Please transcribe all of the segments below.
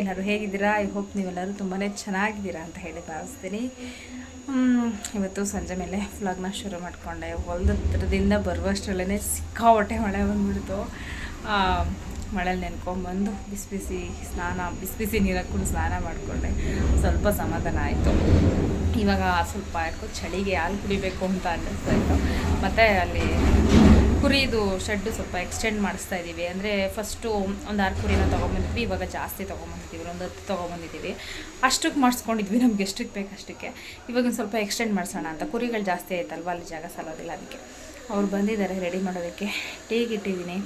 ಎಲ್ಲರೂ ಹೇಗಿದ್ದೀರಾ? I hope ನೀವೆಲ್ಲರೂ ತುಂಬಾ ಚೆನ್ನಾಗಿದ್ದೀರಾ ಅಂತ ಹೇಳಿ ಭಾವಿಸ್ತೀನಿ. ಇವತ್ತು ಸಂಜೆ ಮೇಲೆ ಫ್ಲಾಗ್ನ ಶುರು ಮಾಡಿಕೊಂಡೆ. ಹೊಲ್ದ ಹತ್ರದಿಂದ ಬರುವಷ್ಟರಲ್ಲೇ ಸಿಕ್ಕಾಪಟ್ಟೆ ಮಳೆ ಬಂದ್ಬಿಡ್ತು. ಮಳೆಯಲ್ಲಿ ನೆನ್ಕೊಂಬಂದು ಬಿಸಿ ಬಿಸಿ ಸ್ನಾನ, ಬಿಸಿ ಬಿಸಿ ನೀರಾಗಿ ಕೂಡ ಸ್ನಾನ ಮಾಡಿಕೊಂಡೆ. ಸ್ವಲ್ಪ ಸಮಾಧಾನ ಆಯಿತು. ಇವಾಗ ಸ್ವಲ್ಪ ಯಾಕೋ ಚಳಿಗೆ ಹಾಲು ಕುಡಿಬೇಕು ಅಂತ ಅನ್ನಿಸ್ತಾ ಇತ್ತು. ಮತ್ತು ಅಲ್ಲಿ ಕುರಿದು ಶೆಡ್ಡು ಸ್ವಲ್ಪ ಎಕ್ಸ್ಟೆಂಡ್ ಮಾಡಿಸ್ತಾ ಇದ್ದೀವಿ. ಅಂದರೆ ಫಸ್ಟು ಒಂದು ಆರು ಕುರಿನ ತೊಗೊಂಬಂದಿದ್ವಿ, ಇವಾಗ ಜಾಸ್ತಿ ತೊಗೊಂಬಂದಿದ್ದೀವಿ, ಒಂದು ಹತ್ತು ತೊಗೊಂಬಂದಿದ್ದೀವಿ. ಅಷ್ಟಕ್ಕೆ ಮಾಡಿಸ್ಕೊಂಡಿದ್ವಿ ನಮ್ಗೆ ಎಷ್ಟಕ್ಕೆ ಬೇಕು ಅಷ್ಟಕ್ಕೆ. ಇವಾಗ ಸ್ವಲ್ಪ ಎಕ್ಸ್ಟೆಂಡ್ ಮಾಡಿಸೋಣ ಅಂತ. ಕುರಿಗಳು ಜಾಸ್ತಿ ಆಯ್ತಲ್ವ, ಅಲ್ಲಿ ಜಾಗ ಸಲೋದಿಲ್ಲ ಅದಕ್ಕೆ. ಅವ್ರು ಬಂದಿದ್ದಾರೆ ರೆಡಿ ಮಾಡೋದಕ್ಕೆ. ಟೀಗೆ ಇಟ್ಟಿದ್ದೀನಿ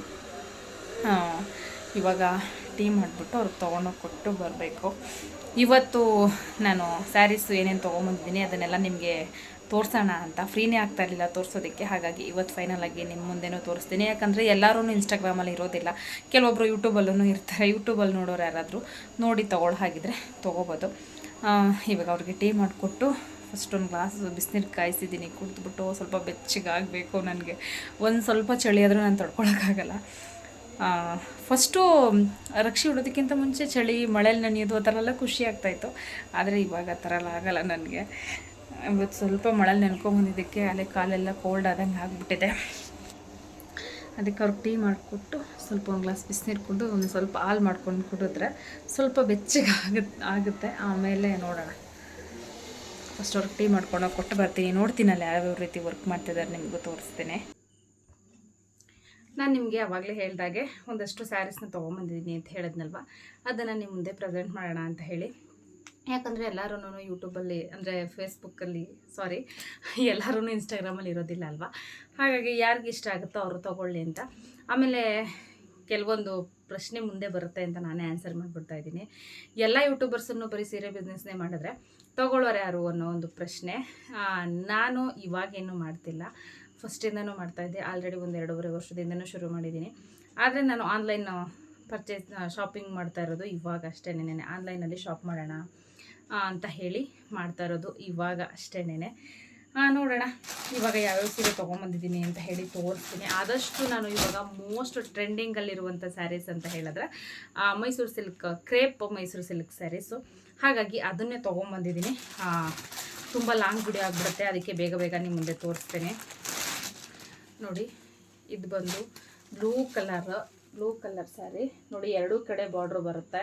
ಇವಾಗ ಟೀ ಮಾಡಿಬಿಟ್ಟು ಅವ್ರಿಗೆ ತೊಗೊಂಡೋಗಿ ಕೊಟ್ಟು ಬರಬೇಕು. ಇವತ್ತು ನಾನು ಸ್ಯಾರೀಸು ಏನೇನು ತೊಗೊಂಬಂದಿದ್ದೀನಿ, ಅದನ್ನೆಲ್ಲ ನಿಮಗೆ ತೋರಿಸೋಣ ಅಂತ. ಫ್ರೀನೇ ಆಗ್ತಾ ಇರಲಿಲ್ಲ ತೋರಿಸೋದಕ್ಕೆ. ಹಾಗಾಗಿ ಇವತ್ತು ಫೈನಲ್ ಆಗಿ ನಿಮ್ಮ ಮುಂದೆನೂ ತೋರಿಸ್ತೀನಿ. ಯಾಕಂದರೆ ಎಲ್ಲರೂ ಇನ್ಸ್ಟಾಗ್ರಾಮಲ್ಲಿ ಇರೋದಿಲ್ಲ. ಕೆಲವೊಬ್ಬರು ಯೂಟ್ಯೂಬಲ್ಲೂ ಇರ್ತಾರೆ. ಯೂಟ್ಯೂಬಲ್ಲಿ ನೋಡೋರು ಯಾರಾದರೂ ನೋಡಿ ತೊಗೊಳ್ಳೋ ಹಾಗಿದ್ರೆ ತೊಗೋಬೋದು. ಇವಾಗ ಅವ್ರಿಗೆ ಟೀ ಮಾಡಿಕೊಟ್ಟು ಫಸ್ಟ್ ಒಂದು ಗ್ಲಾಸ್ ಬಿಸಿನೀರು ಕಾಯಿಸಿದ್ದೀನಿ. ಕುಡಿದ್ಬಿಟ್ಟು ಸ್ವಲ್ಪ ಬೆಚ್ಚಗಾಗಬೇಕು ನನಗೆ. ಒಂದು ಸ್ವಲ್ಪ ಚಳಿ ಆದರೂ ನಾನು ತಡ್ಕೊಳಕ್ಕಾಗಲ್ಲ. ಫಸ್ಟು ರಕ್ಷೆ ಉಡೋದಕ್ಕಿಂತ ಮುಂಚೆ ಚಳಿ, ಮಳೇಲಿ ನೆನೆಯೋದು ಆ ಥರ ಎಲ್ಲ ಖುಷಿ ಆಗ್ತಾಯಿತ್ತು ಆದರೆ ಇವಾಗ ಆ ಥರ ಎಲ್ಲ ಆಗಲ್ಲ ನನಗೆ. ಇವತ್ತು ಸ್ವಲ್ಪ ಮಳೆಲಿ ನೆನ್ಕೊಂಬಂದಿದ್ದಕ್ಕೆ ಅಲ್ಲೇ ಕಾಲೆಲ್ಲ ಕೋಲ್ಡ್ ಆದಂಗೆ ಆಗಿಬಿಟ್ಟಿದೆ. ಅದಕ್ಕೆ ಅವ್ರಿಗೆ ಟೀ ಮಾಡಿಕೊಟ್ಟು ಸ್ವಲ್ಪ ಒಂದು ಗ್ಲಾಸ್ ಬಿಸಿನೀರು ಕುಡಿದು ಒಂದು ಸ್ವಲ್ಪ ಹಾಲು ಮಾಡ್ಕೊಂಡು ಕುಡಿದ್ರೆ ಸ್ವಲ್ಪ ಬೆಚ್ಚಗೆ ಆಗುತ್ತೆ ಆಗುತ್ತೆ. ಆಮೇಲೆ ನೋಡೋಣ. ಫಸ್ಟ್ ಅವ್ರಿಗೆ ಟೀ ಮಾಡ್ಕೊಂಡು ಕೊಟ್ಟು ಬರ್ತೀನಿ. ನೋಡ್ತೀನಲ್ಲ ಯಾವ್ಯಾವ ರೀತಿ ವರ್ಕ್ ಮಾಡ್ತಿದ್ದಾರೆ ನಿಮಗೂ ತೋರಿಸ್ತೀನಿ ನಾನು ನಿಮಗೆ ಯಾವಾಗಲೇ ಹೇಳಿದಾಗೆ ಒಂದಷ್ಟು ಸ್ಯಾರೀಸ್ನ ತೊಗೊಂಬಂದಿದ್ದೀನಿ ಅಂತ ಹೇಳಿದ್ನಲ್ವ? ಅದನ್ನು ನಿಮ್ಮ ಮುಂದೆ ಪ್ರೆಸೆಂಟ್ ಮಾಡೋಣ ಅಂತ ಹೇಳಿ. ಯಾಕಂದರೆ ಎಲ್ಲರೂ ಯೂಟ್ಯೂಬಲ್ಲಿ, ಅಂದರೆ ಫೇಸ್ಬುಕ್ಕಲ್ಲಿ ಸಾರಿ ಎಲ್ಲರೂ ಇನ್ಸ್ಟಾಗ್ರಾಮಲ್ಲಿ ಇರೋದಿಲ್ಲ ಅಲ್ವಾ? ಹಾಗಾಗಿ ಯಾರಿಗೆ ಇಷ್ಟ ಆಗುತ್ತೋ ಅವರು ತೊಗೊಳ್ಳಿ ಅಂತ. ಆಮೇಲೆ ಕೆಲವೊಂದು ಪ್ರಶ್ನೆ ಮುಂದೆ ಬರುತ್ತೆ ಅಂತ ನಾನೇ ಆನ್ಸರ್ ಮಾಡಿಬಿಡ್ತಾ ಇದ್ದೀನಿ. ಎಲ್ಲ ಯೂಟ್ಯೂಬರ್ಸನ್ನು ಬರೀ ಸೀರೆ ಬಿಸ್ನೆಸ್ನೇ ಮಾಡಿದ್ರೆ ತಗೊಳ್ಳೋರು ಯಾರು ಅನ್ನೋ ಒಂದು ಪ್ರಶ್ನೆ. ನಾನು ಇವಾಗೇನು ಮಾಡ್ತಿಲ್ಲ. ಫಸ್ಟಿಂದನೂ ಮಾಡ್ತಾಯಿದ್ದೆ ಆಲ್ರೆಡಿ ಒಂದು ಎರಡೂವರೆ ವರ್ಷದಿಂದನೂ ಶುರು ಮಾಡಿದ್ದೀನಿ. ಆದರೆ ನಾನು ಆನ್ಲೈನ್ ಪರ್ಚೇಸ್ ಶಾಪಿಂಗ್ ಮಾಡ್ತಾ ಇರೋದು ಇವಾಗ ಅಷ್ಟೇ ನೆನೆ ಆನ್ಲೈನಲ್ಲಿ ಶಾಪ್ ಮಾಡೋಣ ಅಂತ ಹೇಳಿ ಮಾಡ್ತಾ ಇರೋದು ಇವಾಗ ಅಷ್ಟೇನೆ ನೋಡೋಣ. ಇವಾಗ ಯಾವ್ಯಾವ ಸೀರೆ ತೊಗೊಂಬಂದಿದ್ದೀನಿ ಅಂತ ಹೇಳಿ ತೋರಿಸ್ತೀನಿ. ಆದಷ್ಟು ನಾನು ಇವಾಗ ಮೋಸ್ಟ್ ಟ್ರೆಂಡಿಂಗಲ್ಲಿರುವಂಥ ಸ್ಯಾರೀಸ್ ಅಂತ ಹೇಳಿದ್ರೆ Mysuru silk crepe Mysuru silk sarees ಹಾಗಾಗಿ ಅದನ್ನೇ ತೊಗೊಂಬಂದಿದ್ದೀನಿ. ತುಂಬ ಲಾಂಗ್ ವಿಡಿಯೋ ಆಗಿಬಿಡುತ್ತೆ. ಅದಕ್ಕೆ ಬೇಗ ಬೇಗ ನಿಮ್ಮ ಮುಂದೆ ತೋರಿಸ್ತೇನೆ. ನೋಡಿ, ಇದು ಬಂದು blue colour blue colour saree ನೋಡಿ, ಎರಡೂ ಕಡೆ ಬಾರ್ಡ್ರ್ ಬರುತ್ತೆ.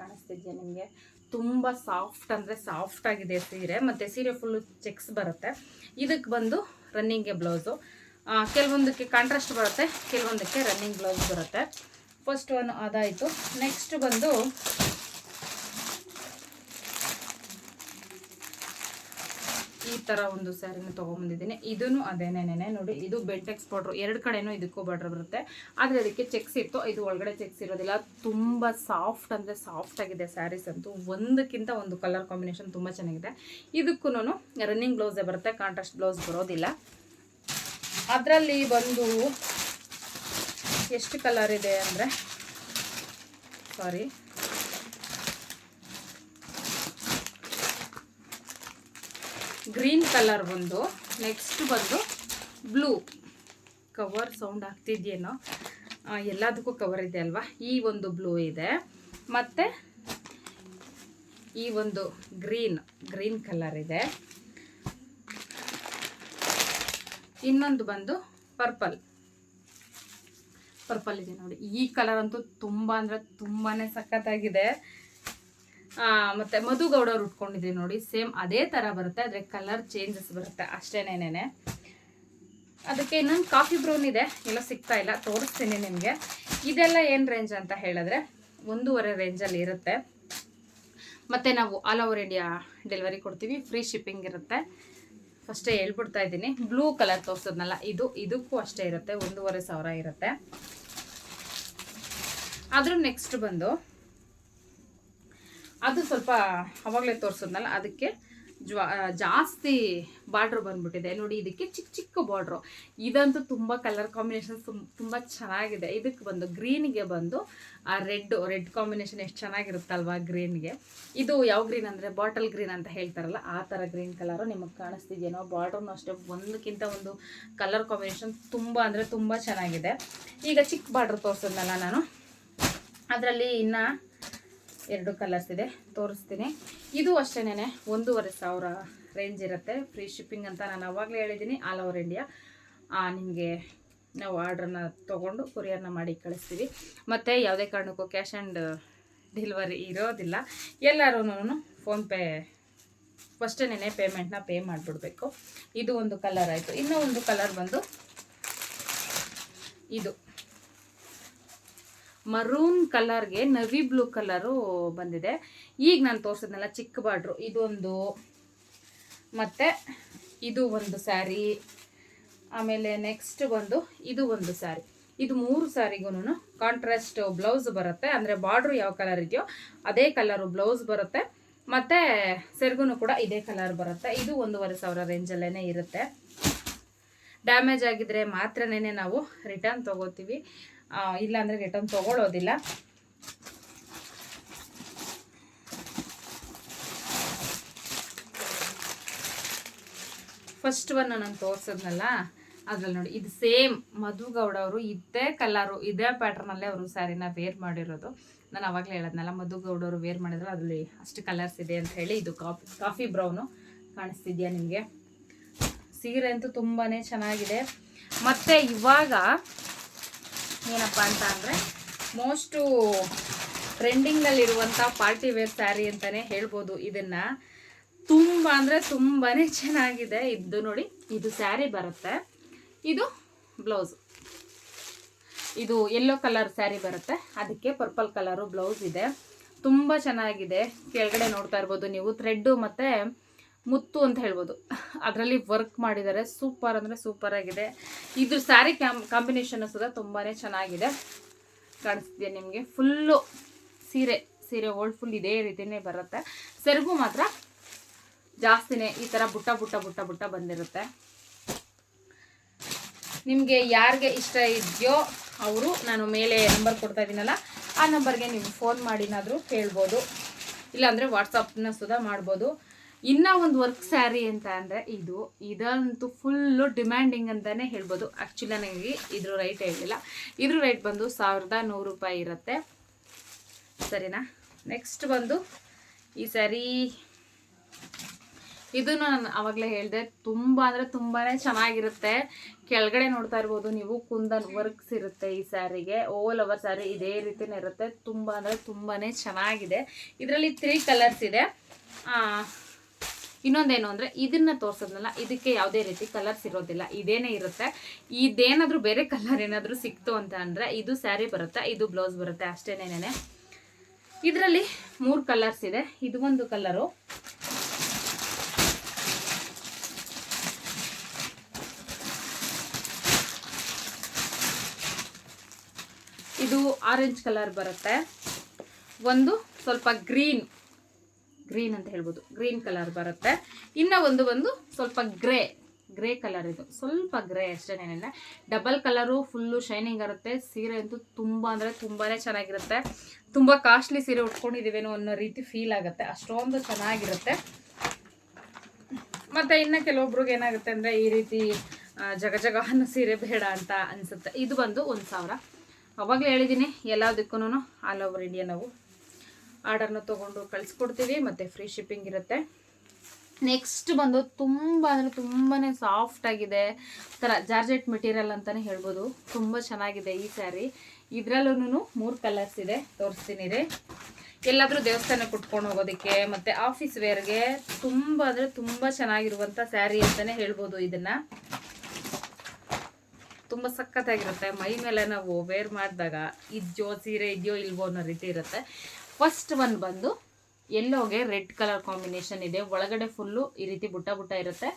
ಕಾಣಿಸ್ತಿದ್ಯಾ ನಿಮಗೆ? ತುಂಬ ಸಾಫ್ಟ್ ಅಂದರೆ ಸಾಫ್ಟ್ ಆಗಿದೆ ಸೀರೆ, ಮತ್ತು ಸೀರೆ ಫುಲ್ಲು ಚೆಕ್ಸ್ ಬರುತ್ತೆ. ಇದಕ್ಕೆ ಬಂದು ರನ್ನಿಂಗ್ಗೆ ಬ್ಲೌಸು ಕೆಲವೊಂದಕ್ಕೆ ಕಾಂಟ್ರಾಸ್ಟ್ ಬರುತ್ತೆ, ಕೆಲವೊಂದಕ್ಕೆ ರನ್ನಿಂಗ್ ಬ್ಲೌಸ್ ಬರುತ್ತೆ. ಫಸ್ಟ್ ಒನ್ ಅದಾಯಿತು ನೆಕ್ಸ್ಟ್ ಬಂದು ಥರ ಒಂದು ಸ್ಯಾರಿನ ತೊಗೊಂಬಂದಿದ್ದೀನಿ. ಇದನ್ನು ಅದೇನೇನೆ ನೋಡಿ, ಇದು ಬೆಂಟೆಕ್ಸ್ ಬಾರ್ಡ್ರು ಎರಡು ಕಡೆನೂ ಇದಕ್ಕೂ ಬಾರ್ಡ್ರ್ ಬರುತ್ತೆ. ಆದರೆ ಅದಕ್ಕೆ ಚೆಕ್ಸ್ ಇತ್ತು, ಇದು ಒಳಗಡೆ ಚೆಕ್ಸ್ ಇರೋದಿಲ್ಲ. ತುಂಬ ಸಾಫ್ಟ್ ಅಂದರೆ ಸಾಫ್ಟ್ ಆಗಿದೆ ಸ್ಯಾರೀಸ್ ಅಂತೂ. ಒಂದಕ್ಕಿಂತ ಒಂದು ಕಲರ್ ಕಾಂಬಿನೇಷನ್ ತುಂಬ ಚೆನ್ನಾಗಿದೆ. ಇದಕ್ಕೂ ರನ್ನಿಂಗ್ ಬ್ಲೌಸೇ ಬರುತ್ತೆ ಕಾಂಟ್ರಾಸ್ಟ್ ಬ್ಲೌಸ್ ಬರೋದಿಲ್ಲ. ಅದರಲ್ಲಿ ಬಂದು ಎಷ್ಟು ಕಲರ್ ಇದೆ ಅಂದರೆ ಸಾರಿ ಗ್ರೀನ್ ಕಲರ್ ಬಂದು ನೆಕ್ಸ್ಟ್ ಬಂದು ಬ್ಲೂ ಕವರ್ ಸೌಂಡ್ ಆಗ್ತಿದೆಯೇನೋ? ಎಲ್ಲದಕ್ಕೂ ಕವರ್ ಇದೆ ಅಲ್ವಾ? ಈ ಒಂದು ಬ್ಲೂ ಇದೆ. ಮತ್ತು ಈ ಒಂದು ಗ್ರೀನ್ ಗ್ರೀನ್ ಕಲರ್ ಇದೆ. ಇನ್ನೊಂದು ಬಂದು ಪರ್ಪಲ್ ಪರ್ಪಲ್ ಇದೆ ನೋಡಿ. ಈ ಕಲರ್ ಅಂತೂ ತುಂಬ ಅಂದರೆ ತುಂಬಾ ಸಖತ್ತಾಗಿದೆ. ಮತ್ತೆ ಮಧು ಗೌಡರು ಉಟ್ಕೊಂಡಿದ್ರಿ ನೋಡಿ, ಸೇಮ್ ಅದೇ ಥರ ಬರುತ್ತೆ, ಆದರೆ ಕಲರ್ ಚೇಂಜಸ್ ಬರುತ್ತೆ ಅಷ್ಟೇನೇನೆ ಅದಕ್ಕೆ ಇನ್ನೊಂದು ಕಾಫಿ ಬ್ರೌನ್ ಇದೆ, ಎಲ್ಲ ಸಿಗ್ತಾ ಇಲ್ಲ, ತೋರಿಸ್ತೀನಿ ನಿಮಗೆ. ಇದೆಲ್ಲ ಏನು ರೇಂಜ್ ಅಂತ ಹೇಳಿದ್ರೆ, ಒಂದೂವರೆ ರೇಂಜಲ್ಲಿ ಇರುತ್ತೆ. ಮತ್ತು ನಾವು ಆಲ್ ಓವರ್ ಇಂಡಿಯಾ ಡೆಲಿವರಿ ಕೊಡ್ತೀವಿ ಫ್ರೀ ಶಿಪ್ಪಿಂಗ್ ಇರುತ್ತೆ. ಫಸ್ಟೇ ಹೇಳ್ಬಿಡ್ತಾ ಇದ್ದೀನಿ ಬ್ಲೂ ಕಲರ್ ತೋರಿಸೋದ್ನಲ್ಲ, ಇದು, ಇದಕ್ಕೂ ಅಷ್ಟೇ ಇರುತ್ತೆ, ಒಂದೂವರೆ ಸಾವಿರ ಇರುತ್ತೆ. ಅದ್ರ ನೆಕ್ಸ್ಟ್ ಬಂದು ಅದು ಸ್ವಲ್ಪ ಅವಾಗಲೇ ತೋರಿಸೋದ್ನಲ್ಲ, ಅದಕ್ಕೆ ಜ್ವಾ ಜಾಸ್ತಿ ಬಾರ್ಡ್ರ್ ಬಂದ್ಬಿಟ್ಟಿದೆ. ನೋಡಿ, ಇದಕ್ಕೆ ಚಿಕ್ಕ ಚಿಕ್ಕ ಬಾರ್ಡ್ರು ಇದಂತೂ ತುಂಬ ಕಲರ್ ಕಾಂಬಿನೇಷನ್ ತುಂಬ ಚೆನ್ನಾಗಿದೆ. ಇದಕ್ಕೆ ಬಂದು ಗ್ರೀನಿಗೆ ಬಂದು, ಆ ರೆಡ್ ರೆಡ್ ಕಾಂಬಿನೇಷನ್ ಎಷ್ಟು ಚೆನ್ನಾಗಿರುತ್ತಲ್ವಾ ಗ್ರೀನ್ಗೆ ಇದು ಯಾವ ಗ್ರೀನ್ ಅಂದರೆ ಬಾಟಲ್ ಗ್ರೀನ್ ಅಂತ ಹೇಳ್ತಾರಲ್ಲ, ಆ ಥರ ಗ್ರೀನ್ ಕಲರು ನಿಮಗೆ ಕಾಣಿಸ್ತಿದೆಯೇನೋ? ಬಾರ್ಡ್ರೂ ಅಷ್ಟೇ, ಒಂದಕ್ಕಿಂತ ಒಂದು ಕಲರ್ ಕಾಂಬಿನೇಷನ್ ತುಂಬ ಅಂದರೆ ತುಂಬ ಚೆನ್ನಾಗಿದೆ. ಈಗ ಚಿಕ್ಕ ಬಾರ್ಡ್ರ್ ತೋರಿಸಿದ್ನಲ್ಲ ನಾನು. ಅದರಲ್ಲಿ ಇನ್ನು ಎರಡು ಕಲರ್ಸ್ ಇದೆ. ತೋರಿಸ್ತೀನಿ. ಇದು ಅಷ್ಟೇನೆ ಒಂದೂವರೆ ಸಾವಿರ ರೇಂಜ್ ಇರುತ್ತೆ. ಫ್ರೀ ಶಿಪ್ಪಿಂಗ್ ಅಂತ ನಾನು ಅವಾಗಲೇ ಹೇಳಿದ್ದೀನಿ ಆಲ್ ಓವರ್ ಇಂಡಿಯಾ ನಿಮಗೆ ನಾವು ಆರ್ಡ್ರನ್ನ ತೊಗೊಂಡು ಕೊರಿಯರ್ನ ಮಾಡಿ ಕಳಿಸ್ತೀವಿ. ಮತ್ತು ಯಾವುದೇ ಕಾರಣಕ್ಕೂ ಕ್ಯಾಶ್ ಆ್ಯಂಡ್ ಡೆಲಿವರಿ ಇರೋದಿಲ್ಲ. ಎಲ್ಲರೂ ಫೋನ್ಪೇ ಫಸ್ಟೇನೆ ಪೇಮೆಂಟ್ನ ಪೇ ಮಾಡಿಬಿಡ್ಬೇಕು. ಇದು ಒಂದು ಕಲರ್ ಆಯಿತು. ಇನ್ನೂ ಒಂದು ಕಲರ್ ಬಂದು ಇದು. ಮರೂನ್ ಕಲರ್ಗೆ ನವಿ ಬ್ಲೂ ಕಲರು ಬಂದಿದೆ. ಈಗ ನಾನು ತೋರಿಸಿದ್ನಲ್ಲ ಚಿಕ್ಕ ಬಾರ್ಡ್ರು ಇದೊಂದು, ಮತ್ತು ಇದು ಒಂದು ಸ್ಯಾರಿ ಆಮೇಲೆ ನೆಕ್ಸ್ಟ್ ಬಂದು ಇದು ಒಂದು ಸ್ಯಾರಿ ಇದು ಮೂರು ಸ್ಯಾರಿಗೂ ಕಾಂಟ್ರಾಸ್ಟ್ ಬ್ಲೌಸ್ ಬರುತ್ತೆ. ಅಂದರೆ ಬಾರ್ಡ್ರು ಯಾವ ಕಲರ್ ಇದೆಯೋ ಅದೇ ಕಲರು ಬ್ಲೌಸ್ ಬರುತ್ತೆ. ಮತ್ತು ಸೆರ್ಗೂ ಕೂಡ ಇದೇ ಕಲರ್ ಬರುತ್ತೆ. ಇದು ಒಂದೂವರೆ ಸಾವಿರ ರೇಂಜಲ್ಲೇ ಇರುತ್ತೆ. ಡ್ಯಾಮೇಜ್ ಆಗಿದ್ರೆ ಮಾತ್ರನೇ ನಾವು ರಿಟರ್ನ್ ತೊಗೋತೀವಿ. ಇಲ್ಲಾಂದರೆ ರಿಟರ್ನ್ ತೊಗೊಳ್ಳೋದಿಲ್ಲ ಫಸ್ಟ್ ಒನ್ ನಾನು ತೋರಿಸಿದ್ನಲ್ಲ, ಅದ್ರಲ್ಲಿ ನೋಡಿ, ಇದು ಸೇಮ್ ಮಧು ಗೌಡ ಅವರು ಇದೇ ಕಲರು ಇದೇ ಪ್ಯಾಟ್ರನಲ್ಲೇ ಅವರು ಸ್ಯಾರಿನ ವೇರ್ ಮಾಡಿರೋದು. ನಾನು ಅವಾಗಲೇ ಹೇಳದ್ನಲ್ಲ, ಮಧು ಗೌಡ ಅವರು ವೇರ್ ಮಾಡಿದ್ರು ಅದರಲ್ಲಿ ಅಷ್ಟು ಕಲರ್ಸ್ ಇದೆ ಅಂತ ಹೇಳಿ ಇದು ಕಾಫಿ ಕಾಫಿ ಬ್ರೌನು ಕಾಣಿಸ್ತಿದ್ಯಾ ನಿಮಗೆ? ಸೀರೆ ಅಂತೂ ತುಂಬಾ ಚೆನ್ನಾಗಿದೆ. ಮತ್ತು ಇವಾಗ ಏನಪ್ಪ ಅಂತ ಅಂದರೆ ಮೋಸ್ಟು ಟ್ರೆಂಡಿಂಗಲ್ಲಿರುವಂಥ ಪಾರ್ಟಿ ವೇರ್ ಸ್ಯಾರಿ ಅಂತಲೇ ಹೇಳ್ಬೋದು ಇದನ್ನು. ತುಂಬ ಅಂದರೆ ತುಂಬಾ ಚೆನ್ನಾಗಿದೆ. ಇದು ನೋಡಿ, ಇದು ಸ್ಯಾರಿ ಬರುತ್ತೆ. ಇದು ಬ್ಲೌಸ್. ಇದು ಯೆಲ್ಲೋ ಕಲರ್ ಸ್ಯಾರಿ ಬರುತ್ತೆ. ಅದಕ್ಕೆ ಪರ್ಪಲ್ ಕಲರು ಬ್ಲೌಸ್ ಇದೆ. ತುಂಬ ಚೆನ್ನಾಗಿದೆ. ಕೆಳಗಡೆ ನೋಡ್ತಾ ಇರ್ಬೋದು ನೀವು. ಥ್ರೆಡ್ಡು ಮತ್ತು ಮುತ್ತು ಅಂತ ಹೇಳ್ಬೋದು. ಅದರಲ್ಲಿ ವರ್ಕ್ ಮಾಡಿದ್ದಾರೆ. ಸೂಪರ್ ಅಂದರೆ ಸೂಪರ್ ಆಗಿದೆ. ಇದ್ರ ಸ್ಯಾರಿ ಕ್ಯಾಮ್ ಕಾಂಬಿನೇಷನ್ ಸುದ ತುಂಬಾ ಚೆನ್ನಾಗಿದೆ. ಕಾಣಿಸ್ತಿದೆ ನಿಮಗೆ? ಫುಲ್ಲು ಸೀರೆ ಸೀರೆ ಓಲ್ಡ್ ಫುಲ್ ಇದೇ ರೀತಿಯೇ ಬರುತ್ತೆ. ಸೆರಗು ಮಾತ್ರ ಜಾಸ್ತಿನೇ ಈ ಥರ ಬುಟ್ಟ ಬುಟ್ಟ ಬುಟ್ಟ ಬುಟ್ಟ ಬಂದಿರುತ್ತೆ. ನಿಮಗೆ ಯಾರಿಗೆ ಇಷ್ಟ ಇದೆಯೋ ಅವರು, ನಾನು ಮೇಲೆ ನಂಬರ್ ಕೊಡ್ತಾ ಇದ್ದೀನಲ್ಲ ಆ ನಂಬರ್ಗೆ ನೀವು ಫೋನ್ ಮಾಡಿನಾದರೂ ಕೇಳ್ಬೋದು ಇಲ್ಲಾಂದರೆ ವಾಟ್ಸಪ್ನ ಸುಧಾ ಮಾಡ್ಬೋದು. ಇನ್ನೂ ಒಂದು ವರ್ಕ್ ಸ್ಯಾರಿ ಅಂತ ಅಂದರೆ ಇದು. ಇದಂತೂ ಫುಲ್ಲು ಡಿಮ್ಯಾಂಡಿಂಗ್ ಅಂತಲೇ ಹೇಳ್ಬೋದು. ಆ್ಯಕ್ಚುಲಿ ನನಗೆ ಇದ್ರ ರೈಟ್ ಹೇಳಿಲ್ಲ. ಇದ್ರ ರೈಟ್ ಬಂದು ಸಾವಿರದ ನೂರು ರೂಪಾಯಿ ಇರುತ್ತೆ. ಸರಿನಾ? ನೆಕ್ಸ್ಟ್ ಬಂದು ಈ ಸ್ಯಾರಿ ಇದನ್ನು ನಾನು ಆವಾಗಲೇ ಹೇಳಿದೆ, ತುಂಬ ಅಂದರೆ ತುಂಬಾ ಚೆನ್ನಾಗಿರುತ್ತೆ. ಕೆಳಗಡೆ ನೋಡ್ತಾ ಇರ್ಬೋದು, ನೀವು ಕುಂದನ್ ವರ್ಕ್ಸ್ ಇರುತ್ತೆ ಈ ಸ್ಯಾರಿಗೆ ಓಲ್ ಓವರ್ ಸ್ಯಾರಿ ಇದೇ ರೀತಿನೇ ಇರುತ್ತೆ. ತುಂಬ ಅಂದರೆ ತುಂಬಾ ಚೆನ್ನಾಗಿದೆ. ಇದರಲ್ಲಿ ತ್ರೀ ಕಲರ್ಸ್ ಇದೆ. ಇನ್ನೊಂದೇನು ಅಂದರೆ ಇದನ್ನ ತೋರಿಸೋದ್ನಲ್ಲ, ಇದಕ್ಕೆ ಯಾವುದೇ ರೀತಿ ಕಲರ್ಸ್ ಇರೋದಿಲ್ಲ, ಇದೇನೇ ಇರುತ್ತೆ. ಇದೇನಾದರೂ ಬೇರೆ ಕಲರ್ ಏನಾದರೂ ಸಿಕ್ತು ಅಂತ ಅಂದರೆ ಇದು ಸ್ಯಾರಿ ಬರುತ್ತೆ, ಇದು ಬ್ಲೌಸ್ ಬರುತ್ತೆ ಅಷ್ಟೇನೇನೆ ಇದರಲ್ಲಿ ಮೂರು ಕಲರ್ಸ್ ಇದೆ, ಇದು ಒಂದು ಕಲರು ಇದು ಆರೆಂಜ್ ಕಲರ್ ಬರುತ್ತೆ. ಒಂದು ಸ್ವಲ್ಪ ಗ್ರೀನ್ ಗ್ರೀನ್ ಅಂತ ಹೇಳ್ಬೋದು. ಗ್ರೀನ್ ಕಲರ್ ಬರುತ್ತೆ. ಇನ್ನು ಒಂದು ಬಂದು ಸ್ವಲ್ಪ ಗ್ರೇ ಗ್ರೇ ಕಲರ್ ಇದು. ಸ್ವಲ್ಪ ಗ್ರೇ ಅಷ್ಟೇನೇನಿಲ್ಲ ಡಬಲ್ ಕಲರು ಫುಲ್ಲು ಶೈನಿಂಗ್ ಇರುತ್ತೆ. ಸೀರೆ ಅಂತೂ ತುಂಬ ಅಂದರೆ ತುಂಬಾ ಚೆನ್ನಾಗಿರುತ್ತೆ. ತುಂಬ ಕಾಸ್ಟ್ಲಿ ಸೀರೆ ಉಟ್ಕೊಂಡಿದ್ದೀವೇನೋ ಅನ್ನೋ ರೀತಿ ಫೀಲ್ ಆಗುತ್ತೆ. ಅಷ್ಟೊಂದು ಚೆನ್ನಾಗಿರುತ್ತೆ. ಮತ್ತು ಇನ್ನು ಕೆಲವೊಬ್ರಿಗೆ ಏನಾಗುತ್ತೆ ಅಂದರೆ ಈ ರೀತಿ ಜಗ ಜಗ ಅನ್ನೋ ಸೀರೆ ಬೇಡ ಅಂತ ಅನಿಸುತ್ತೆ. ಇದು ಬಂದು ಒಂದು ಸಾವಿರ. ಅವಾಗಲೇ ಹೇಳಿದ್ದೀನಿ ಎಲ್ಲದಕ್ಕೂ ಆಲ್ ಓವರ್ ಇಂಡಿಯಾ ನಾವು ಆರ್ಡರ್ನ ತೊಗೊಂಡು ಕಳಿಸ್ಕೊಡ್ತೀವಿ, ಮತ್ತು ಫ್ರೀ ಶಿಪ್ಪಿಂಗ್ ಇರುತ್ತೆ. ನೆಕ್ಸ್ಟ್ ಬಂದು ತುಂಬ, ಅಂದರೆ ತುಂಬಾ ಸಾಫ್ಟಾಗಿದೆ ಥರ ಜಾರ್ಜೆಟ್ ಮೆಟೀರಿಯಲ್ ಅಂತಲೇ ಹೇಳ್ಬೋದು. ತುಂಬ ಚೆನ್ನಾಗಿದೆ ಈ ಸ್ಯಾರಿ. ಇದರಲ್ಲೂ ಮೂರು ಕಲರ್ಸ್ ಇದೆ. ತೋರಿಸ್ತೀನಿ ರೀ. ಎಲ್ಲಾದರೂ ದೇವಸ್ಥಾನಕ್ಕೆ ಕುಟ್ಕೊಂಡು ಹೋಗೋದಕ್ಕೆ, ಮತ್ತು ಆಫೀಸ್ ವೇರ್ಗೆ ತುಂಬ, ಅಂದರೆ ತುಂಬ ಚೆನ್ನಾಗಿರುವಂಥ ಸ್ಯಾರಿ ಅಂತಲೇ ಹೇಳ್ಬೋದು ಇದನ್ನು. ತುಂಬ ಸಖತ್ತಾಗಿರುತ್ತೆ. ಮೈ ಮೇಲೆ ನಾವು ವೇರ್ ಮಾಡಿದಾಗ ಇದೆಯೋ, ಸೀರೆ ಇದೆಯೋ, ಇಲ್ವೋ ಅನ್ನೋ ರೀತಿ ಇರುತ್ತೆ. ಫಸ್ಟ್ ಒನ್ ಬಂದು ಎಲ್ಲೋಗೆ ರೆಡ್ ಕಲರ್ ಕಾಂಬಿನೇಷನ್ ಇದೆ. ಒಳಗಡೆ ಫುಲ್ಲು ಈ ರೀತಿ ಬುಟ್ಟ ಬುಟ್ಟ ಇರುತ್ತೆ.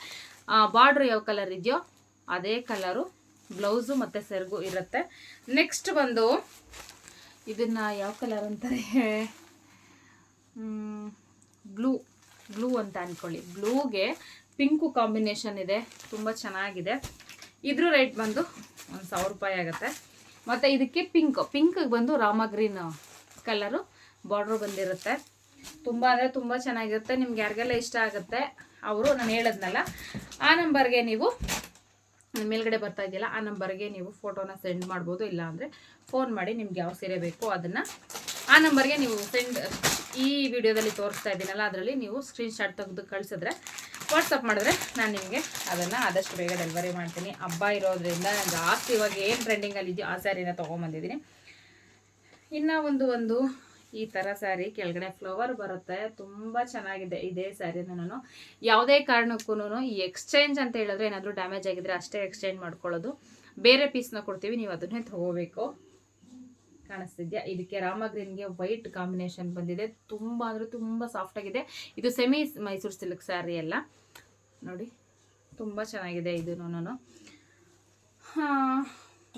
ಬಾರ್ಡ್ರ್ ಯಾವ ಕಲರ್ ಇದೆಯೋ ಅದೇ ಕಲರು ಬ್ಲೌಸು ಮತ್ತು ಸೆರಗು ಇರುತ್ತೆ. ನೆಕ್ಸ್ಟ್ ಬಂದು ಇದನ್ನು ಯಾವ ಕಲರ್ ಅಂತಾರೆ? ಬ್ಲೂ ಬ್ಲೂ ಅಂತ ಅಂದ್ಕೊಳ್ಳಿ ಬ್ಲೂಗೆ ಪಿಂಕು ಕಾಂಬಿನೇಷನ್ ಇದೆ. ತುಂಬ ಚೆನ್ನಾಗಿದೆ. ಇದ್ರ ರೇಟ್ ಬಂದು ಒಂದು ಸಾವಿರ ರೂಪಾಯಿ ಆಗುತ್ತೆ. ಮತ್ತು ಇದಕ್ಕೆ ಪಿಂಕ್ ಪಿಂಕ್ಗೆ ಬಂದು ರಾಮ ಗ್ರೀನ್ ಕಲರು ಬಾರ್ಡ್ರ್ ಬಂದಿರುತ್ತೆ. ತುಂಬ ಅಂದರೆ ತುಂಬ ಚೆನ್ನಾಗಿರುತ್ತೆ. ನಿಮ್ಗೆ ಯಾರಿಗೆಲ್ಲ ಇಷ್ಟ ಆಗುತ್ತೆ, ಅವರು ನಾನು ಹೇಳದ್ನಲ್ಲ, ಆ ನಂಬರ್ಗೆ ನೀವು ಮೇಲ್ಗಡೆ ಬರ್ತಾ ಇದೆಯಲ್ಲ, ಆ ನಂಬರ್ಗೆ ನೀವು ಫೋಟೋನ ಸೆಂಡ್ ಮಾಡ್ಬೋದು. ಇಲ್ಲ ಅಂದರೆ ಫೋನ್ ಮಾಡಿ ನಿಮ್ಗೆ ಯಾವ ಸೀರೆ ಬೇಕು ಅದನ್ನು, ಆ ನಂಬರ್ಗೆ ನೀವು ಸೆಂಡ್ ಈ ವಿಡಿಯೋದಲ್ಲಿ ತೋರಿಸ್ತಾ ಇದ್ದೀನಲ್ಲ ಅದರಲ್ಲಿ ನೀವು ಸ್ಕ್ರೀನ್ಶಾಟ್ ತೆಗೆದು ಕಳಿಸಿದ್ರೆ ವಾಟ್ಸಪ್ ಮಾಡಿದ್ರೆ ನಾನು ನಿಮಗೆ ಅದನ್ನು ಆದಷ್ಟು ಬೇಗ ಡೆಲಿವರಿ ಮಾಡ್ತೀನಿ. ಹಬ್ಬ ಇರೋದ್ರಿಂದ ಜಾಸ್ತಿ ಇವಾಗ ಏನು ಟ್ರೆಂಡಿಂಗಲ್ಲಿ ಇದೆಯೋ ಆ ಸ್ಯಾರಿನ ತೊಗೊಂಬಂದಿದ್ದೀನಿ. ಇನ್ನು ಒಂದು ಒಂದು ಈ ಥರ ಸ್ಯಾರಿ ಕೆಳಗಡೆ ಫ್ಲವರ್ ಬರುತ್ತೆ. ತುಂಬ ಚೆನ್ನಾಗಿದೆ ಇದೇ ಸ್ಯಾರಿನ ನಾನು ಯಾವುದೇ ಕಾರಣಕ್ಕೂ ಈ ಎಕ್ಸ್ಚೇಂಜ್ ಅಂತ ಹೇಳಿದ್ರೆ ಏನಾದರೂ ಡ್ಯಾಮೇಜ್ ಆಗಿದ್ರೆ ಅಷ್ಟೇ ಎಕ್ಸ್ಚೇಂಜ್ ಮಾಡ್ಕೊಳ್ಳೋದು. ಬೇರೆ ಪೀಸ್ನ ಕೊಡ್ತೀವಿ, ನೀವು ಅದನ್ನೇ ತಗೋಬೇಕು. ಕಾಣಿಸ್ತಿದ್ಯಾ? ಇದಕ್ಕೆ ರಾಮ ಗ್ರೀನ್ಗೆ ವೈಟ್ ಕಾಂಬಿನೇಷನ್ ಬಂದಿದೆ. ತುಂಬ ಅಂದರೆ ತುಂಬ ಸಾಫ್ಟ್ ಆಗಿದೆ. ಇದು ಸೆಮಿ ಮೈಸೂರು ಸಿಲ್ಕ್ ಸ್ಯಾರಿ ಎಲ್ಲ ನೋಡಿ, ತುಂಬ ಚೆನ್ನಾಗಿದೆ ಇದು ನಾನು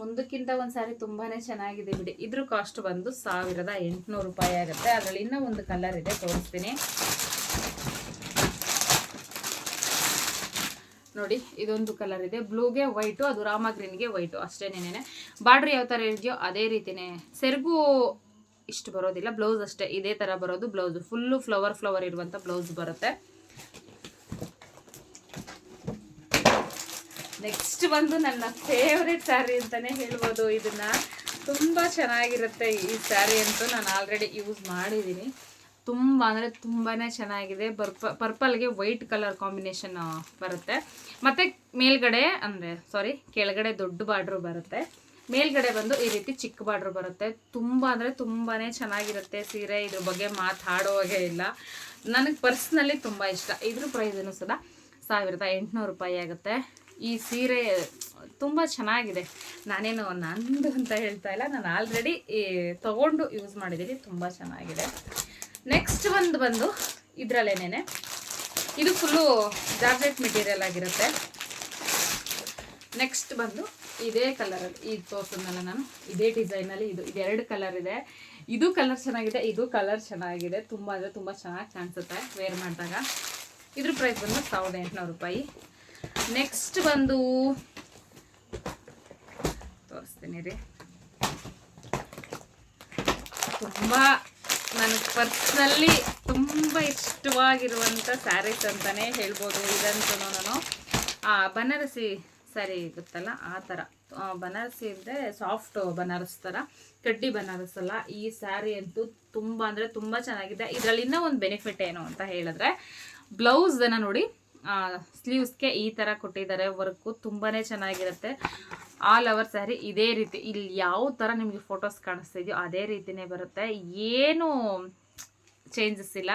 ಒಂದಕ್ಕಿಂತ ಒಂದು ಸಾರಿ ತುಂಬಾ ಚೆನ್ನಾಗಿದೆ ಬಿಡಿ. ಇದ್ರ ಕಾಸ್ಟ್ ಬಂದು ಸಾವಿರದ ಎಂಟುನೂರು ರೂಪಾಯಿ ಆಗುತ್ತೆ. ಅದರಲ್ಲಿ ಇನ್ನೂ ಒಂದು ಕಲರ್ ಇದೆ, ತೋರಿಸ್ತೀನಿ. ನೋಡಿ, ಇದೊಂದು ಕಲರ್ ಇದೆ. ಬ್ಲೂಗೆ ವೈಟು ಅದು ರಾಮ ಗ್ರೀನ್ಗೆ ವೈಟು ಅಷ್ಟೇನೇನೆ ಬಾರ್ಡ್ರ್ ಯಾವ ಥರ ಇದೆಯೋ ಅದೇ ರೀತಿನೇ. ಸೆರಗು ಇಷ್ಟು ಬರೋದಿಲ್ಲ ಬ್ಲೌಸ್ ಅಷ್ಟೇ. ಇದೇ ಥರ ಬರೋದು ಬ್ಲೌಸು ಫುಲ್ಲು ಫ್ಲವರ್ ಫ್ಲವರ್ ಇರುವಂಥ ಬ್ಲೌಸ್ ಬರುತ್ತೆ. ನೆಕ್ಸ್ಟ್ ಬಂದು ನನ್ನ ಫೇವ್ರೆಟ್ ಸ್ಯಾರಿ ಅಂತಲೇ ಹೇಳ್ಬೋದು. ಇದನ್ನ ತುಂಬ ಚೆನ್ನಾಗಿರುತ್ತೆ ಈ ಸ್ಯಾರಿ ಅಂತೂ ನಾನು ಆಲ್ರೆಡಿ ಯೂಸ್ ಮಾಡಿದ್ದೀನಿ. ತುಂಬ ಅಂದರೆ ತುಂಬಾ ಚೆನ್ನಾಗಿದೆ. ಬರ್ಪ ಪರ್ಪಲ್ಗೆ ವೈಟ್ ಕಲರ್ ಕಾಂಬಿನೇಷನ್ ಬರುತ್ತೆ. ಮತ್ತು ಮೇಲ್ಗಡೆ ಅಂದರೆ ಸಾರಿ ಕೆಳಗಡೆ ದೊಡ್ಡ ಬಾರ್ಡ್ರು ಬರುತ್ತೆ. ಮೇಲ್ಗಡೆ ಬಂದು ಈ ರೀತಿ ಚಿಕ್ಕ ಬಾರ್ಡ್ರು ಬರುತ್ತೆ. ತುಂಬ ಅಂದರೆ ತುಂಬಾ ಚೆನ್ನಾಗಿರುತ್ತೆ ಸೀರೆ. ಇದ್ರ ಬಗ್ಗೆ ಮಾತಾಡೋ ಹಾಗೆ ಇಲ್ಲ. ನನಗೆ ಪರ್ಸ್ನಲಿ ತುಂಬ ಇಷ್ಟ. ಇದ್ರ ಪ್ರೈಸನ್ನು ಸದಾ ಸಾವಿರದ ಎಂಟುನೂರು ರೂಪಾಯಿ ಆಗುತ್ತೆ. ಈ ಸೀರೆ ತುಂಬ ಚೆನ್ನಾಗಿದೆ. ನಾನೇನು ನಂದು ಅಂತ ಹೇಳ್ತಾ ಇಲ್ಲ. ನಾನು ಆಲ್ರೆಡಿ ತೊಗೊಂಡು ಯೂಸ್ ಮಾಡಿದ್ದೀನಿ. ತುಂಬ ಚೆನ್ನಾಗಿದೆ. ನೆಕ್ಸ್ಟ್ ಒಂದು ಬಂದು ಇದರಲ್ಲೇನೇ ಇದು ಫುಲ್ಲು ಜಾರ್ಜೆಟ್ ಮೆಟೀರಿಯಲ್ ಆಗಿರುತ್ತೆ. ನೆಕ್ಸ್ಟ್ ಬಂದು ಇದೇ ಕಲರಲ್ಲಿ ಈ ತೋರಿಸಿದ್ನಲ್ಲ ನಾನು, ಇದೇ ಡಿಸೈನಲ್ಲಿ ಇದು ಇದೆರಡು ಕಲರ್ ಇದೆ. ಇದು ಕಲರ್ ಚೆನ್ನಾಗಿದೆ, ಇದು ಕಲರ್ ಚೆನ್ನಾಗಿದೆ. ತುಂಬ ಅಂದರೆ ತುಂಬ ಚೆನ್ನಾಗಿ ಕಾಣಿಸುತ್ತೆ ವೇರ್ ಮಾಡಿದಾಗ. ಇದ್ರ ಪ್ರೈಸ್ ಬಂದು ಸಾವಿರದ ಎಂಟುನೂರು ರೂಪಾಯಿ. ನೆಕ್ಸ್ಟ್ ಬಂದು. ತೋರಿಸ್ತೀನಿ ರೀ. ತುಂಬ ನನಗೆ ಪರ್ಸ್ನಲ್ಲಿ ತುಂಬ ಇಷ್ಟವಾಗಿರುವಂಥ ಸ್ಯಾರೀಸ್ ಅಂತಲೇ ಹೇಳ್ಬೋದು ಇದಂತೂ ನಾನು ಬನಾರಸಿ ಸ್ಯಾರಿ ಗೊತ್ತಲ್ಲ ಆ ಥರ ಆ, ಬನಾರಸಿ ಅಂದರೆ ಸಾಫ್ಟ್ ಬನಾರಸ್ ಥರ ಕಡ್ಡಿ ಬನಾರಸ್ ಅಲ್ಲ. ಈ ಸ್ಯಾರಿ ಅಂತೂ ತುಂಬ ಅಂದರೆ ತುಂಬ ಚೆನ್ನಾಗಿದೆ. ಇದರಲ್ಲಿ ಇನ್ನೂ ಒಂದು ಬೆನಿಫಿಟ್ ಏನು ಅಂತ ಹೇಳಿದ್ರೆ ಬ್ಲೌಸ್ನ ನೋಡಿ ಸ್ಲೀವ್ಸ್ಗೆ ಈ ಥರ ಕೊಟ್ಟಿದ್ದಾರೆ. ವರ್ಕು ತುಂಬಾ ಚೆನ್ನಾಗಿರುತ್ತೆ. ಆಲ್ ಓವರ್ ಸ್ಯಾರಿ ಇದೇ ರೀತಿ. ಇಲ್ಲಿ ಯಾವ ಥರ ನಿಮಗೆ ಫೋಟೋಸ್ ಕಾಣಿಸ್ತಿದೆಯೋ ಅದೇ ರೀತಿನೇ ಬರುತ್ತೆ. ಏನು ಚೇಂಜಸ್ ಇಲ್ಲ.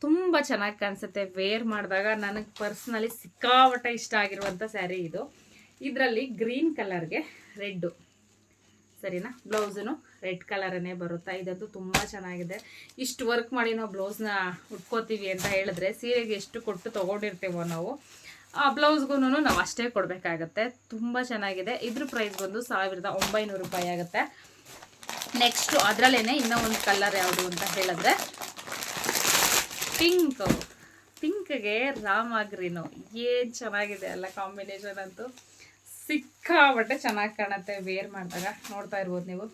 ತುಂಬ ಚೆನ್ನಾಗಿ ಕಾಣಿಸುತ್ತೆ. ವೇರ್ ಮಾಡಿದಾಗ ನನಗೆ ಪರ್ಸ್ನಲಿ ಸಿಕ್ಕಾಪಟ್ಟೆ ಇಷ್ಟ ಆಗಿರುವಂಥ ಸ್ಯಾರಿ ಇದು. ಇದರಲ್ಲಿ ಗ್ರೀನ್ ಕಲರ್ಗೆ ರೆಡ್ಡು ಸರಿನಾ? ಬ್ಲೌಸನು ರೆಡ್ ಕಲರನ್ನೇ ಬರುತ್ತಾ? ಇದಂತೂ ತುಂಬ ಚೆನ್ನಾಗಿದೆ. ಇಷ್ಟು ವರ್ಕ್ ಮಾಡಿ ನಾವು ಬ್ಲೌಸ್ನ ಉಟ್ಕೋತೀವಿ ಅಂತ ಹೇಳಿದ್ರೆ ಸೀರೆಗೆ ಎಷ್ಟು ಕೊಟ್ಟು ತೊಗೊಂಡಿರ್ತೀವೋ ನಾವು, ಆ ಬ್ಲೌಸ್ಗೂ ನಾವು ಅಷ್ಟೇ ಕೊಡಬೇಕಾಗತ್ತೆ. ತುಂಬ ಚೆನ್ನಾಗಿದೆ. ಇದ್ರ ಪ್ರೈಸ್ ಬಂದು ಸಾವಿರದ ಒಂಬೈನೂರು ರೂಪಾಯಿ ಆಗುತ್ತೆ. ನೆಕ್ಸ್ಟು ಅದರಲ್ಲೇ ಇನ್ನೂ ಒಂದು ಕಲರ್ ಯಾವುದು ಅಂತ ಹೇಳಿದ್ರೆ ಪಿಂಕ್ ಪಿಂಕ್ಗೆ ರಾಮ ಏನು ಚೆನ್ನಾಗಿದೆ ಅಲ್ಲ ಕಾಂಬಿನೇಷನ್ ಅಂತೂ. ಸಿಕ್ಕಾಬಟ್ಟೆ ಚೆನ್ನಾಗಿ ಕಾಣುತ್ತೆ. ವೇರ್ ಮಾಡಿದಾಗ ನೋಡ್ತಾ ಇರ್ಬೋದು ನೀವು.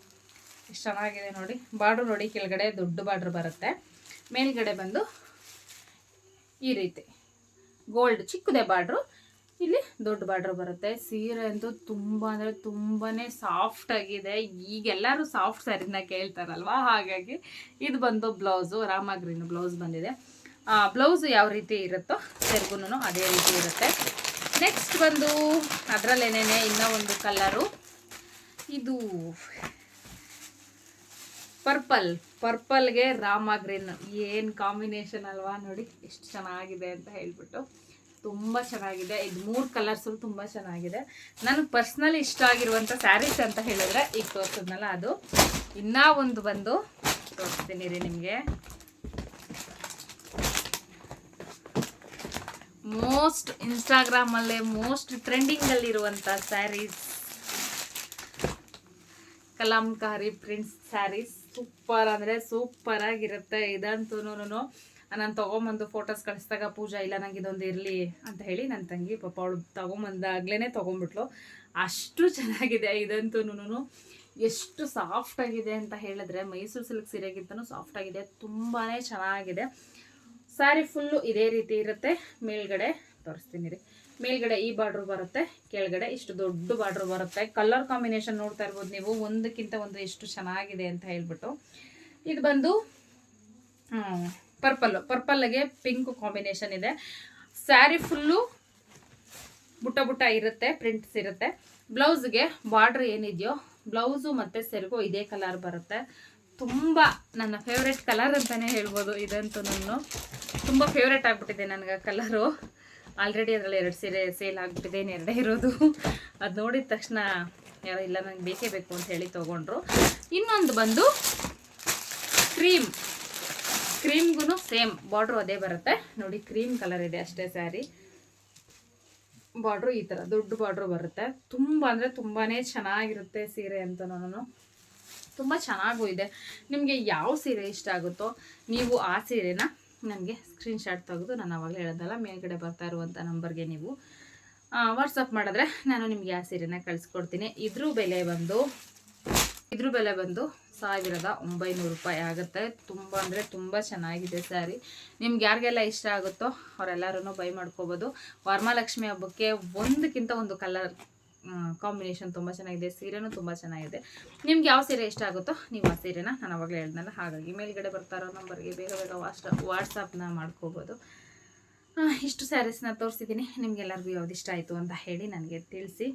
ಎಷ್ಟು ಚೆನ್ನಾಗಿದೆ ನೋಡಿ. ಬಾರ್ಡ್ರ್ ನೋಡಿ, ಕೆಳಗಡೆ ದೊಡ್ಡ ಬಾರ್ಡ್ರ್ ಬರುತ್ತೆ. ಮೇಲ್ಗಡೆ ಬಂದು ಈ ರೀತಿ. ಗೋಲ್ಡ್, ಚಿಕ್ಕದೇ ಬಾರ್ಡ್ರು. ಇಲ್ಲಿ ದೊಡ್ಡ ಬಾರ್ಡ್ರ್ ಬರುತ್ತೆ. ಸೀರೆ ಅಂತೂ ತುಂಬ ಅಂದರೆ ತುಂಬಾ ಸಾಫ್ಟ್ ಆಗಿದೆ. ಈಗೆಲ್ಲರೂ ಸಾಫ್ಟ್ ಸ್ಯಾರಿನ ಕೇಳ್ತಾರಲ್ವಾ? ಹಾಗಾಗಿ ಇದು ಬಂದು ಬ್ಲೌಸು ರಾಮ ಗ್ರೀನ್ ಬ್ಲೌಸ್ ಬಂದಿದೆ. ಬ್ಲೌಸ್ ಯಾವ ರೀತಿ ಇರುತ್ತೋ ಸೆರ್ಗುನು ಅದೇ ರೀತಿ ಇರುತ್ತೆ. ನೆಕ್ಸ್ಟ್ ಬಂದು ಅದರಲ್ಲೇನೇ ಇನ್ನೂ ಒಂದು ಕಲ್ಲರು ಇದು ಪರ್ಪಲ್ ಪರ್ಪಲ್ಗೆ ರಾಮ ಗ್ರೀನ್. ಏನು ಕಾಂಬಿನೇಷನ್ ಅಲ್ವಾ ನೋಡಿ. ಎಷ್ಟು ಚೆನ್ನಾಗಿದೆ ಅಂತ ಹೇಳ್ಬಿಟ್ಟು. ತುಂಬ ಚೆನ್ನಾಗಿದೆ. ಇದು ಮೂರು ಕಲರ್ಸು ತುಂಬ ಚೆನ್ನಾಗಿದೆ. ನನಗೆ ಪರ್ಸ್ನಲಿ ಇಷ್ಟ ಆಗಿರುವಂಥ ಸ್ಯಾರೀಸ್ ಅಂತ ಹೇಳಿದ್ರೆ ಈಗ ತೋರಿಸಿದ್ನಲ್ಲ ಅದು. ಇನ್ನೂ ಒಂದು ಬಂದು ತೋರಿಸ್ತೀನಿ ರೀ ನಿಮಗೆ. ಮೋಸ್ಟ್ ಇನ್ಸ್ಟಾಗ್ರಾಮಲ್ಲೇ most ಟ್ರೆಂಡಿಂಗಲ್ಲಿರುವಂಥ sarees Kalamkari prints sarees. Super ಅಂದರೆ ಸೂಪರ್ ಆಗಿರುತ್ತೆ ಇದಂತೂ ನಾನು ತೊಗೊಂಬಂದು ಫೋಟೋಸ್ ಕಳಿಸಿದಾಗ ಪೂಜಾ, ಇಲ್ಲ, ನಂಗೆ ಇದೊಂದು ಇರಲಿ ಅಂತ ಹೇಳಿ ನನ್ನ ತಂಗಿ ಪಾಪ ಅವಳು ತೊಗೊಂಬಂದಾಗ್ಲೇ ತೊಗೊಂಬಿಟ್ಲು. ಅಷ್ಟು ಚೆನ್ನಾಗಿದೆ ಇದಂತೂ ಎಷ್ಟು ಸಾಫ್ಟ್ ಆಗಿದೆ ಅಂತ ಹೇಳಿದ್ರೆ ಮೈಸೂರು ಸಿಲ್ಕ್ ಸೀರೆಗಿಂತನೂ ಸಾಫ್ಟ್ ಆಗಿದೆ. ತುಂಬಾ ಚೆನ್ನಾಗಿದೆ. ಸ್ಯಾರಿ ಫುಲ್ಲು ಇದೇ ರೀತಿ ಇರುತ್ತೆ. ಮೇಲ್ಗಡೆ ತೋರಿಸ್ತೀನಿ ರೀ. ಮೇಲ್ಗಡೆ ಈ ಬಾರ್ಡ್ರ್ ಬರುತ್ತೆ, ಕೆಳಗಡೆ ಇಷ್ಟು ದೊಡ್ಡ ಬಾರ್ಡ್ರ್ ಬರುತ್ತೆ. ಕಲರ್ ಕಾಂಬಿನೇಷನ್ ನೋಡ್ತಾ ಇರ್ಬೋದು ನೀವು, ಒಂದಕ್ಕಿಂತ ಒಂದು ಎಷ್ಟು ಚೆನ್ನಾಗಿದೆ ಅಂತ ಹೇಳ್ಬಿಟ್ಟು. ಇದು ಬಂದು ಪರ್ಪಲ್ಲು ಪರ್ಪಲ್ಗೆ ಪಿಂಕ್ ಕಾಂಬಿನೇಷನ್ ಇದೆ. ಸ್ಯಾರಿ ಫುಲ್ಲು ಬುಟ್ಟ ಬುಟ್ಟ ಇರುತ್ತೆ ಪ್ರಿಂಟ್ಸ್ ಇರುತ್ತೆ. ಬ್ಲೌಸ್ಗೆ ಬಾರ್ಡ್ರ್ ಏನಿದೆಯೋ ಬ್ಲೌಸು ಮತ್ತು ಸೆರಗು ಇದೇ ಕಲರ್ ಬರುತ್ತೆ. ತುಂಬ ನನ್ನ ಫೇವ್ರೆಟ್ ಕಲರ್ ಅಂತಲೇ ಹೇಳ್ಬೋದು. ಇದಂತೂ ನಾನು ತುಂಬ ಫೇವ್ರೆಟ್ ಆಗಿಬಿಟ್ಟಿದೆ ನನಗೆ ಕಲರು ಆಲ್ರೆಡಿ ಅದರಲ್ಲಿ ಎರಡು ಸೀರೆ ಸೇಲ್ ಆಗಿಬಿಟ್ಟಿದೆ ಎರಡೇ ಇರೋದು. ಅದು ನೋಡಿದ ತಕ್ಷಣ ಯಾರೋ, ಇಲ್ಲ, ನಂಗೆ ಬೇಕೇ ಬೇಕು ಅಂತ ಹೇಳಿ ತೊಗೊಂಡ್ರು. ಇನ್ನೊಂದು ಬಂದು ಕ್ರೀಮ್. ಕ್ರೀಮ್ಗೂ ಸೇಮ್, ಬಾರ್ಡ್ರು ಅದೇ ಬರುತ್ತೆ. ನೋಡಿ, ಕ್ರೀಮ್ ಕಲರ್ ಇದೆ ಅಷ್ಟೇ ಸ್ಯಾರಿ. ಬಾರ್ಡ್ರು ಈ ಥರ ದೊಡ್ಡ ಬಾರ್ಡ್ರು ಬರುತ್ತೆ. ತುಂಬ ಅಂದರೆ ತುಂಬಾ ಚೆನ್ನಾಗಿರುತ್ತೆ ಸೀರೆ ಅಂತ ನಾನು ತುಂಬ ಚೆನ್ನಾಗೂ ಇದೆ. ನಿಮಗೆ ಯಾವ ಸೀರೆ ಇಷ್ಟ ಆಗುತ್ತೋ, ನೀವು ಆ ಸೀರೆನ ನನಗೆ ಸ್ಕ್ರೀನ್ಶಾಟ್ ತೆಗೆದು ನಾನು ಅವಾಗಲೇ ಹೇಳೋದಲ್ಲ, ಮೇಲ್ಗಡೆ ಬರ್ತಾ ಇರುವಂಥ ನಂಬರ್ಗೆ ನೀವು ವಾಟ್ಸಪ್ ಮಾಡಿದ್ರೆ ನಾನು ನಿಮಗೆ ಆ ಸೀರೆನ ಕಳಿಸ್ಕೊಡ್ತೀನಿ. ಇದ್ರ ಬೆಲೆ ಬಂದು, ಇದ್ರ ಬೆಲೆ ಬಂದು ಸಾವಿರದ ಒಂಬೈನೂರು ರೂಪಾಯಿ ಆಗುತ್ತೆ. ತುಂಬ ಅಂದರೆ ತುಂಬ ಚೆನ್ನಾಗಿದೆ ಸ್ಯಾರಿ ನಿಮ್ಗೆ ಯಾರಿಗೆಲ್ಲ ಇಷ್ಟ ಆಗುತ್ತೋ ಅವರೆಲ್ಲರೂ ಬೈ ಮಾಡ್ಕೋಬೋದು. ವರಮಹಾಲಕ್ಷ್ಮಿ ಹಬ್ಬಕ್ಕೆ ಒಂದಕ್ಕಿಂತ ಒಂದು ಕಲರ್ ಕಾಂಬಿನೇಷನ್ ತುಂಬ ಚೆನ್ನಾಗಿದೆ, ಸೀರೆನೂ ತುಂಬ ಚೆನ್ನಾಗಿದೆ. ನಿಮ್ಗೆ ಯಾವ ಸೀರೆ ಇಷ್ಟ ಆಗುತ್ತೋ ನೀವು ಆ ಸೀರೆನ ನಾನು ಅವಾಗಲೇ ಹೇಳ್ದಲ್ಲ ಹಾಗಾಗಿ ಮೇಲ್ಗಡೆ ಬರ್ತಾರೋ ನಂಬರ್ಗೆ ಬೇಗ ಬೇಗ ವಾಟ್ಸಪ್ ವಾಟ್ಸಪ್ನ ಮಾಡ್ಕೋಬೋದು. ಇಷ್ಟು ಸ್ಯಾರೀಸ್ನ ತೋರಿಸಿದ್ದೀನಿ ನಿಮ್ಗೆಲ್ಲರಿಗೂ ಯಾವ್ದು ಇಷ್ಟ ಆಯಿತು ಅಂತ ಹೇಳಿ ನನಗೆ ತಿಳಿಸಿ.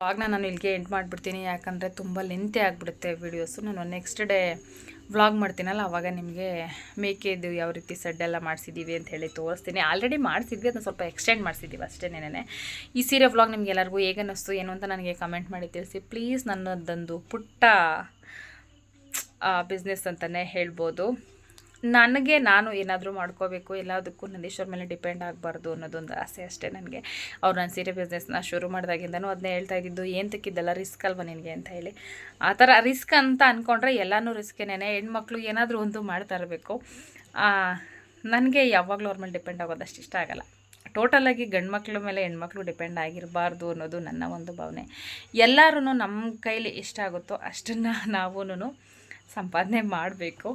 ಆವಾಗ ನಾನು ಇಲ್ಲಿಗೆ ಎಂಡ್ ಮಾಡಿಬಿಡ್ತೀನಿ, ಯಾಕಂದರೆ ತುಂಬ ಲೆಂತಿ ಆಗಿಬಿಡುತ್ತೆ ವೀಡಿಯೋಸು ನಾನು ನೆಕ್ಸ್ಟ್ ಡೇ ವ್ಲಾಗ್ ಮಾಡ್ತೀನಲ್ಲ, ಅವಾಗ ನಿಮಗೆ ಮೇಕೆದು ಯಾವ ರೀತಿ ಸೆಡ್ಡೆಲ್ಲ ಮಾಡಿಸಿದ್ದೀವಿ ಅಂತ ಹೇಳಿ ತೋರಿಸ್ತೀನಿ. ಆಲ್ರೆಡಿ ಮಾಡಿಸಿದ್ವಿ, ಅದನ್ನ ಸ್ವಲ್ಪ ಎಕ್ಸ್ಟೆಂಡ್ ಮಾಡಿಸಿದ್ದೀವಿ ಅಷ್ಟೇ ನೆನೆ ಈ ಸೀರೆ ವ್ಲಾಗ್ ನಿಮ್ಗೆ ಎಲ್ಲರಿಗೂ ಹೇಗೆ ಅನ್ನಿಸ್ತು, ಏನು ಅಂತ ನನಗೆ ಕಮೆಂಟ್ ಮಾಡಿ ತಿಳಿಸಿ. ಪ್ಲೀಸ್ ನನ್ನದೊಂದು ಪುಟ್ಟ ಬಿಸ್ನೆಸ್ ಅಂತಲೇ ಹೇಳ್ಬೋದು. ನನಗೆ ನಾನು ಏನಾದರೂ ಮಾಡ್ಕೋಬೇಕು, ಎಲ್ಲದಕ್ಕೂ ನಂದೀಶ್ವರ ಮೇಲೆ ಡಿಪೆಂಡ್ ಆಗಬಾರ್ದು ಅನ್ನೋದೊಂದು ಆಸೆ ಅಷ್ಟೇ ನನಗೆ. ಅವ್ರು ನಾನು ಸೀರೆ ಬಿಸ್ನೆಸ್ನ ಶುರು ಮಾಡಿದಾಗಿಂದನೂ ಅದನ್ನೇ ಹೇಳ್ತಾ ಇದ್ದಿದ್ದು, ಏನು ತೆಕ್ಕಿದ್ದೆಲ್ಲ ರಿಸ್ಕ್ ಅಲ್ವಾ ನಿನಗೆ? ಅಂತ ಹೇಳಿ. ಆ ಥರ ರಿಸ್ಕ್ ಅಂತ ಅಂದ್ಕೊಂಡ್ರೆ ಎಲ್ಲನೂ ರಿಸ್ಕೇನೆ ಹೆಣ್ಮಕ್ಳು ಏನಾದರೂ ಒಂದು ಮಾಡ್ತಾ ಇರಬೇಕು ನನಗೆ ಯಾವಾಗಲೂ ಅವ್ರ ಮೇಲೆ ಡಿಪೆಂಡ್ ಆಗೋದು ಅಷ್ಟು ಇಷ್ಟ ಆಗಲ್ಲ. ಟೋಟಲಾಗಿ ಗಂಡು ಮಕ್ಳ ಮೇಲೆ ಹೆಣ್ಮಕ್ಳು ಡಿಪೆಂಡ್ ಆಗಿರಬಾರ್ದು ಅನ್ನೋದು ನನ್ನ ಒಂದು ಭಾವನೆ. ಎಲ್ಲರೂ ನಮ್ಮ ಕೈಲಿ ಇಷ್ಟ ಆಗುತ್ತೋ ಅಷ್ಟನ್ನು ನಾವೂ ಸಂಪಾದನೆ ಮಾಡಬೇಕು.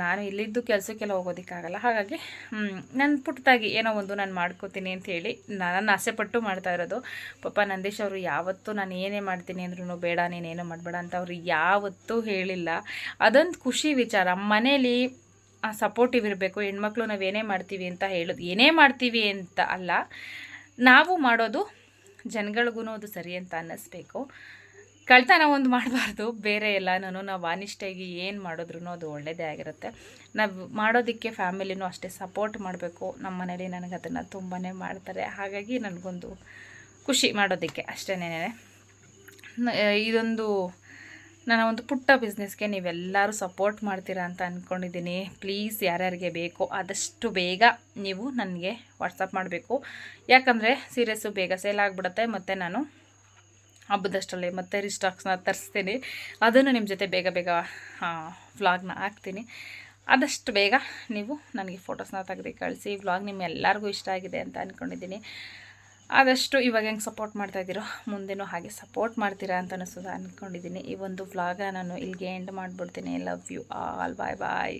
ನಾನು ಇಲ್ಲಿದ್ದು ಕೆಲಸಕ್ಕೆಲ್ಲ ಹೋಗೋದಕ್ಕಾಗಲ್ಲ. ಹಾಗಾಗಿ ನನ್ನ ಪುಟ್ಟದಾಗಿ ಏನೋ ಒಂದು ನಾನು ಮಾಡ್ಕೋತೀನಿ ಅಂತ ಹೇಳಿ ನಾನು ಆಸೆಪಟ್ಟು ಮಾಡ್ತಾ ಇರೋದು. ಪಾಪ ನಂದೇಶ್ ಅವರು ಯಾವತ್ತೂ ನಾನು ಏನೇ ಮಾಡ್ತೀನಿ ಅಂದ್ರೂ ಬೇಡ ನೀನೇನು ಮಾಡಬೇಡ ಅಂತ ಅವರು ಯಾವತ್ತೂ ಹೇಳಿಲ್ಲ. ಅದೊಂದು ಖುಷಿ ವಿಚಾರ. ಮನೇಲಿ ಸಪೋರ್ಟಿವ್ ಇರಬೇಕು, ಹೆಣ್ಮಕ್ಳು ನಾವು ಏನೇ ಮಾಡ್ತೀವಿ ಅಂತ ಹೇಳೋದು, ಏನೇ ಮಾಡ್ತೀವಿ ಅಂತ ಅಲ್ಲ, ನಾವು ಮಾಡೋದು ಜನಗಳಿಗೂ ಅದು ಸರಿ ಅಂತ ಅನ್ನಿಸ್ಬೇಕು. ಕಳ್ತನ ಒಂದು ಮಾಡಬಾರ್ದು. ಬೇರೆ ಎಲ್ಲನೂ ನಾವು ಅನಿಷ್ಟಾಗಿ ಏನು ಮಾಡಿದ್ರು ಅದು ಒಳ್ಳೆಯದೇ ಆಗಿರುತ್ತೆ. ನಾವು ಮಾಡೋದಕ್ಕೆ ಫ್ಯಾಮಿಲಿನೂ ಅಷ್ಟೇ ಸಪೋರ್ಟ್ ಮಾಡಬೇಕು. ನಮ್ಮ ಮನೇಲಿ ನನಗೆ ಅದನ್ನು ತುಂಬಾ ಮಾಡ್ತಾರೆ. ಹಾಗಾಗಿ ನನಗೊಂದು ಖುಷಿ ಮಾಡೋದಕ್ಕೆ ಅಷ್ಟೇನೇ ಇದೊಂದು ನನ್ನ ಒಂದು ಪುಟ್ಟ ಬಿಸ್ನೆಸ್ಗೆ ನೀವೆಲ್ಲರೂ ಸಪೋರ್ಟ್ ಮಾಡ್ತೀರಾ ಅಂತ ಅಂದ್ಕೊಂಡಿದ್ದೀನಿ ಪ್ಲೀಸ್ ಯಾರ್ಯಾರಿಗೆ ಬೇಕೋ ಆದಷ್ಟು ಬೇಗ ನೀವು ನನಗೆ ವಾಟ್ಸಪ್ ಮಾಡಬೇಕು. ಯಾಕಂದರೆ ಸೀರಿಯಸ್ಸು ಬೇಗ ಸೇಲ್ ಆಗಿಬಿಡುತ್ತೆ. ಮತ್ತು ನಾನು ಹಬ್ಬದಷ್ಟರಲ್ಲಿ ಮತ್ತೆ ರಿಸ್ಟಾಕ್ಸ್ನ ತರಿಸ್ತೀನಿ. ಅದನ್ನು ನಿಮ್ಮ ಜೊತೆ ಬೇಗ ಬೇಗ ವ್ಲಾಗ್ನ ಹಾಕ್ತೀನಿ. ಆದಷ್ಟು ಬೇಗ ನೀವು ನನಗೆ ಫೋಟೋಸ್ನ ತೆಗೆದು ಕಳಿಸಿ. ವ್ಲಾಗ್ ನಿಮ್ಮ ಎಲ್ಲರಿಗೂ ಇಷ್ಟ ಆಗಿದೆ ಅಂತ ಅಂದ್ಕೊಂಡಿದ್ದೀನಿ ಆದಷ್ಟು ಇವಾಗ ಹೆಂಗೆ ಸಪೋರ್ಟ್ ಮಾಡ್ತಾಯಿದ್ದೀರೋ ಮುಂದೆನೂ ಹಾಗೆ ಸಪೋರ್ಟ್ ಮಾಡ್ತೀರಾ ಅಂತ ಅನ್ನಿಸ್ತದ ಅಂದ್ಕೊಂಡಿದ್ದೀನಿ ಈ ಒಂದು ವ್ಲಾಗ ನಾನು ಇಲ್ಲಿಗೆ ಎಂಡ್ ಮಾಡಿಬಿಡ್ತೀನಿ. Love you all bye bye